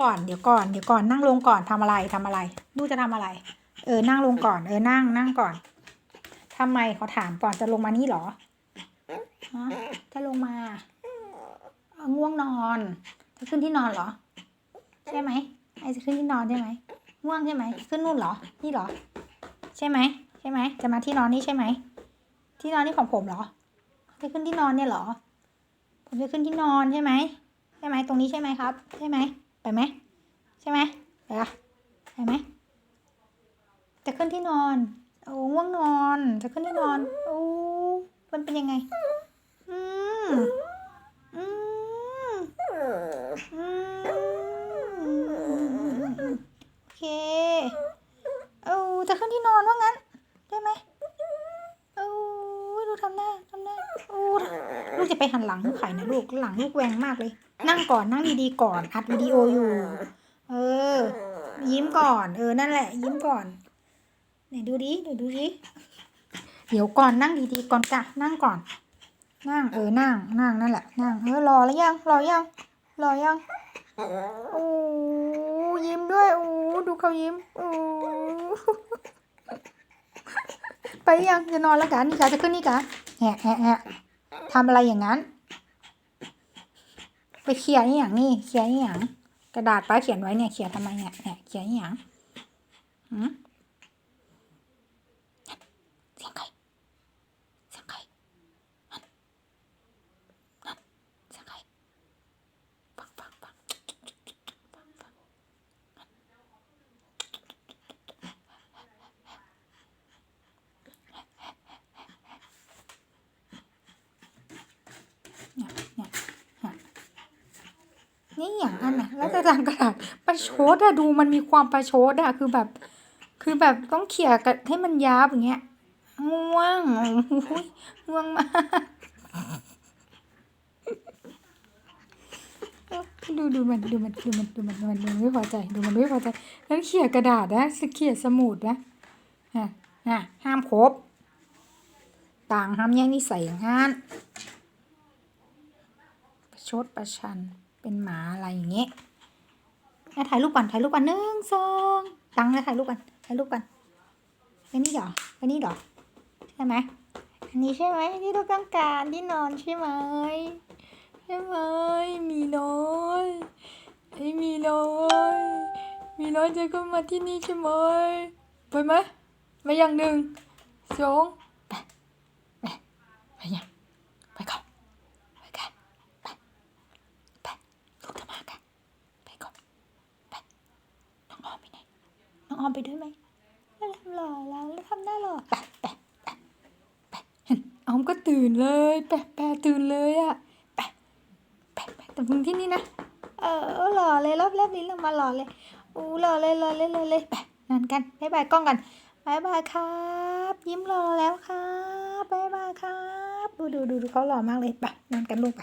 ก่อน เดี๋ยวก่อน เดี๋ยวก่อน นั่งลงก่อนทำอะไรทำอะไร ลูกจะทำอะไร เออ นั่งลงก่อน เออ นั่ง นั่งก่อนทำไมเขาถามก่อนจะลงมานี่หรอฮะจะลงมา ง่วงนอน จะขึ้นที่นอนเหรอ ใช่ไหม ไอจะขึ้นที่นอนใช่ไหม ง่วงใช่ไหม ขึ้นนู่นเหรอ นี่เหรอ ใช่ไหม ใช่ไหม จะมาที่นอนนี่ใช่ไหม ที่นอนนี่ของผมเหรอ จะขึ้นที่นอนเนี่ยเหรอ ผมจะขึ้นที่นอนใช่ไหม ใช่ไหม ตรงนี้ใช่ไหมครับ ใช่ไหม ไปไหมใช่ไหมไปอะไปไหมจะขึ้นที่นอน โอ้ง่วงนอน จะขึ้นที่นอน โอ้ มันเป็นยังไง อืมอืมอืมโอเคโอ้จะขึ้นที่นอนว่างั้น ได้ไหมโอ้ดูทำหน้าทำหน้าโอ้ลูก จะไปหันหลังลูกไข่นะลูกหลังลูกแหวงมากเลย นั่งก่อนนั่งดีๆก่อนอัดวิดีโออยู่ เออ ยิ้มก่อน เออนั่นแหละ ยิ้มก่อนไหนดูดิเดี๋ยวดูดิเดี๋ยวก่อนนั่งดีๆก่อนจ้ะนั่งก่อน นั่งเออนั่งนั่งนั่นแหละนั่งเออรอแล้วยังรอยังรอยังโอ้ยิ้มด้วยโอ้ดูเขายิ้มโอ้ไปยังจะนอนแล้วกันนี่กะจะขึ้นนี่กะแหะแหะแหะ ทำอะไรอย่างนั้น ไปเขียนอย่างนี่เขียนอย่าง กระดาษป้าเขียนไว้เนี่ยเขียนทำไมเนี่ยเนี่ยเขียนอย่างอืมเสียงใครเสียงใครนั่นนั่นเสียงใครฟังฟังฟังฟังฟังเนี่ยเนี่ยฮะ นี่อย่างอันน่ะแล้วจะทางกระดาษประชดอะดูมันมีความประชดอะคือแบบ คือแบบต้องเขี่ยกันให้มันยับอย่างเงี้ยง่วงโอ้ยง่วงมากดูดูมันดูมันดูมันดูมันดูมันดูมันไม่พอใจดูมันไม่พอใจแล้วเขี่ยกระดาษนะสเขี่ยสมุดนะฮะฮะห้ามครบต่างห้ามแย่งนิสัยอย่างนั้นประชดประชัน เป็นหมาอะไรอย่างเงี้ยถ่ายรูปก่อนถ่ายรูปก่อนหนึ่งสองตังเลยถ่ายรูปก่อนถ่ายรูปก่อนไปนี่เหรอไปนี่เหรอใช่ไหมอันนี้ใช่ไหมที่เราต้องการที่นอนใช่ไหมใช่ไหมมีน้อยไอ้มีน้อยมีน้อยจะเข้ามาที่นี่ใช่ไหมไปไหมไปอย่างหนึ่งสองไปไปไปยังไปก่อนไปกันไปไปลูกจะมากันไปก่อนไปน้องออมไปไหนน้ องออมไปด้วยไหมแล้วทำหล่อแล้วแล้วทำหน้าหล่อแปะแปะแปะแปะออมก็ตื่นเลยแปะแปะตื่นเลยอะแปะแปะแปะแต่มึงที่นี่นะเออหล่อเลยรอบแรกนี้เรามาหล่อเลยอู้หล่อเลยหล่อเลยหล่อเลยแปะนั่นกันบายบายกล้องกันบายบายครับ ยิ้มหล่อแล้วครับบายบายครับ ดูดูดูดูเขาหล่อมากเลยไปนั่นกันลูกไป